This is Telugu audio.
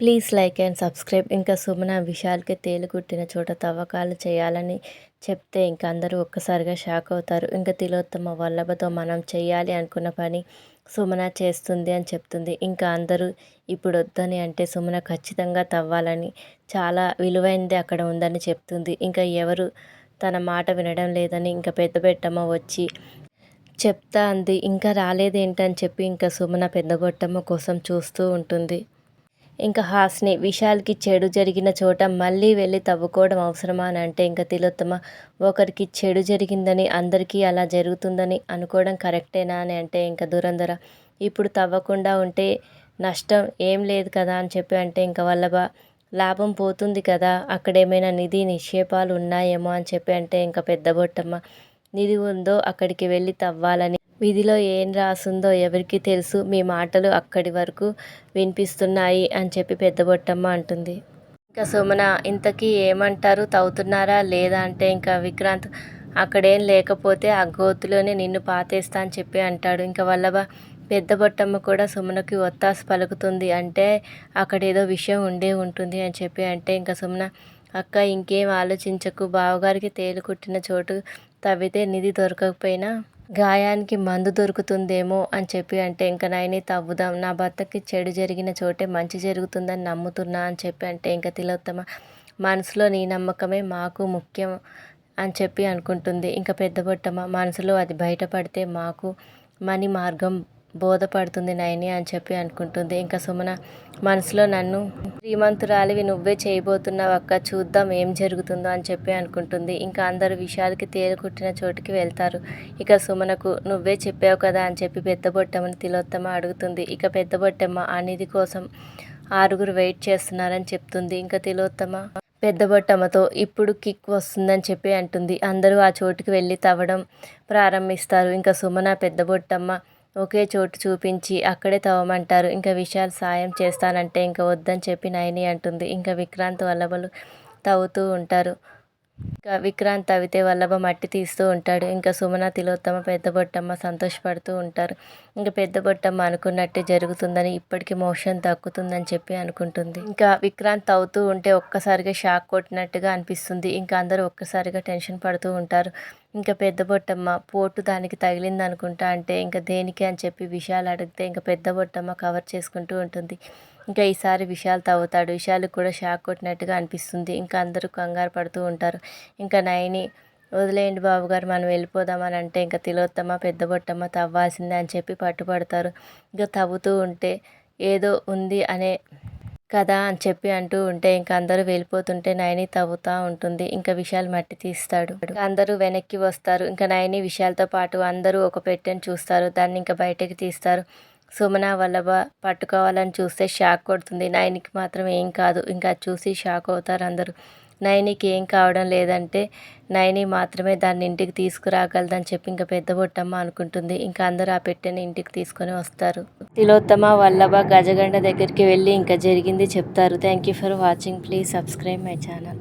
Please like and subscribe. ఇంకా సుమన విశాల్కి తేలు కుట్టిన చోట తవ్వకాలు చేయాలని చెప్తే ఇంకా అందరూ ఒక్కసారిగా షాక్ అవుతారు. ఇంకా తిలోత్తమ వల్లభతో మనం చేయాలి అనుకున్న పని సుమన చేస్తుంది అని చెప్తుంది. ఇంకా అందరూ ఇప్పుడు వద్దని అంటే సుమన ఖచ్చితంగా తవ్వాలని చాలా విలువైనది అక్కడ ఉందని చెప్తుంది. ఇంకా ఎవరు తన మాట వినడం లేదని ఇంకా పెద్ద పెట్టమ్మ వచ్చి చెప్తా అంది. ఇంకా రాలేదేంటని చెప్పి ఇంకా సుమన పెద్ద కోసం చూస్తూ ఉంటుంది. ఇంకా హాస్ని విశాల్కి చెడు జరిగిన చోట మళ్ళీ వెళ్ళి తవ్వుకోవడం అవసరమా అని అంటే ఇంకా తిలోత్తమ ఒకరికి చెడు జరిగిందని అందరికీ అలా జరుగుతుందని అనుకోవడం కరెక్టేనా అని అంటే ఇంకా దురంధర ఇప్పుడు తవ్వకుండా ఉంటే నష్టం ఏం లేదు కదా అని చెప్పి అంటే ఇంకా వల్లభ లాభం పోతుంది కదా అక్కడ ఏమైనా నిధి నిక్షేపాలు ఉన్నాయేమో అని చెప్పి అంటే ఇంకా పెద్ద బొట్టమ్మ నిధి ఉందో అక్కడికి వెళ్ళి తవ్వాలని విధిలో ఏం రాసుందో ఎవరికి తెలుసు. మీ మాటలు అక్కడి వరకు వినిపిస్తున్నాయి అని చెప్పి పెద్ద బొట్టమ్మ అంటుంది. ఇంకా సుమన ఇంతకీ ఏమంటారు? తవ్వుతున్నారా? లేదా? అంటే ఇంకా విక్రాంత్ అక్కడేం లేకపోతే ఆ గోతులోనే నిన్ను పాతేస్తా అని చెప్పి అంటాడు. ఇంకా వల్లభ పెద్ద బొట్టమ్మ కూడా సుమనకి ఒత్తాసు పలుకుతుంది. అంటే అక్కడ ఏదో విషయం ఉండే ఉంటుంది అని చెప్పి అంటే ఇంకా సుమన అక్క ఇంకేం ఆలోచించకు. బావగారికి తేలు కుట్టిన చోటు తవ్వితే నిధి దొరకకపోయినా గాయానికి మందు దొరుకుతుందేమో అని చెప్పి అంటే ఇంకా నైని తవ్వుదాం నా భర్తకి చెడు జరిగిన చోటే మంచి జరుగుతుందని నమ్ముతున్నా అని చెప్పి అంటే ఇంకా తిలోత్తమ మనసులో నీ నమ్మకమే మాకు ముఖ్యం అని చెప్పి అనుకుంటుంది. ఇంకా పెద్ద బొట్టమ్మ మనసులో అది బయటపడితే మాకు మనీ మార్గం బోధపడుతుంది నయని అని చెప్పి అనుకుంటుంది. ఇంకా సుమన మనసులో నన్ను శ్రీమంతురాలివి నువ్వే చేయబోతున్నావు అక్క చూద్దాం ఏం జరుగుతుందో అని చెప్పి అనుకుంటుంది. ఇంకా అందరు విషయాలకి తేలుకుట్టిన చోటుకి వెళ్తారు. ఇక సుమనకు నువ్వే చెప్పావు కదా అని చెప్పి పెద్ద బొట్టమ్మని తిలోత్తమ అడుగుతుంది. ఇక పెద్ద బొట్టమ్మ ఆ నిధి కోసం ఆరుగురు వెయిట్ చేస్తున్నారని చెప్తుంది. ఇంకా తిలోత్తమ పెద్ద బొట్టమ్మతో ఇప్పుడు కిక్ వస్తుందని చెప్పి అంటుంది. అందరూ ఆ చోటుకి వెళ్ళి తవ్వడం ప్రారంభిస్తారు. ఇంకా సుమన పెద్ద బొట్టమ్మ ఒకే చోటు చూపించి అక్కడే తవ్వమంటారు. ఇంకా విశాల్ సాయం చేస్తానంటే ఇంకా వద్దని చెప్పి నయని అంటుంది. ఇంకా విక్రాంత్ వల్లభలు తవ్వుతూ ఉంటారు. ఇంకా విక్రాంత్ తవ్వితే వల్లభ మట్టి తీస్తూ ఉంటాడు. ఇంకా సుమన తిలోత్తమ పెద్ద బొట్టమ్మ సంతోషపడుతూ ఉంటారు. ఇంకా పెద్ద బొట్టమ్మ అనుకున్నట్టే జరుగుతుందని ఇప్పటికి మోషన్ తక్కుతుందని చెప్పి అనుకుంటుంది. ఇంకా విక్రాంత్ తవ్వుతూ ఉంటే ఒక్కసారిగా షాక్ కొట్టినట్టుగా అనిపిస్తుంది. ఇంకా అందరూ ఒక్కసారిగా టెన్షన్ పడుతూ ఉంటారు. ఇంకా పెద్ద బొట్టమ్మ పోటు దానికి తగిలింది అనుకుంటా అంటే ఇంకా దేనికి అని చెప్పి విషయాలు అడిగితే ఇంకా పెద్ద బొట్టమ్మ కవర్ చేసుకుంటూ ఉంటుంది. ఇంకా ఈసారి విశాల్ తవ్వుతాడు. విషయాలు కూడా షాక్ కొట్టినట్టుగా అనిపిస్తుంది. ఇంకా అందరూ కంగారు పడుతూ ఉంటారు. ఇంకా నయని వదిలేయండి బాబు గారు మనం వెళ్ళిపోదామని అంటే ఇంకా తిలోత్తమ్మ పెద్ద బొట్టమ్మ తవ్వాల్సిందే అని చెప్పి పట్టుపడతారు ఇంకా తవ్వుతూ ఉంటే ఏదో ఉంది అనే కదా అని చెప్పి అంటూ ఉంటే ఇంకా అందరూ వెళ్ళిపోతుంటే నయని తవ్వుతూ ఉంటుంది. ఇంకా విశాల్ మట్టి తీస్తాడు. అందరూ వెనక్కి వస్తారు. ఇంకా నయని విషయాలతో పాటు అందరూ ఒక పెట్టెని చూస్తారు. దాన్ని ఇంకా బయటకి తీస్తారు. సుమన వల్లభ పట్టుకోవాలని చూస్తే షాక్ కొడుతుంది. నయనికి మాత్రం ఏం కాదు. ఇంకా చూసి షాక్ అవుతారు అందరూ. నయనికి ఏం కావడం లేదంటే నయని మాత్రమే దాన్ని ఇంటికి తీసుకురాగలదని చెప్పి ఇంకా పెద్ద బొట్టమ్మ అనుకుంటుంది. ఇంకా అందరూ ఆ పెట్టెని ఇంటికి తీసుకొని వస్తారు. తిలోత్తమ వల్లభ గజగండ దగ్గరికి వెళ్ళి ఇంకా జరిగింది చెప్తారు. Thank you for watching please subscribe my channel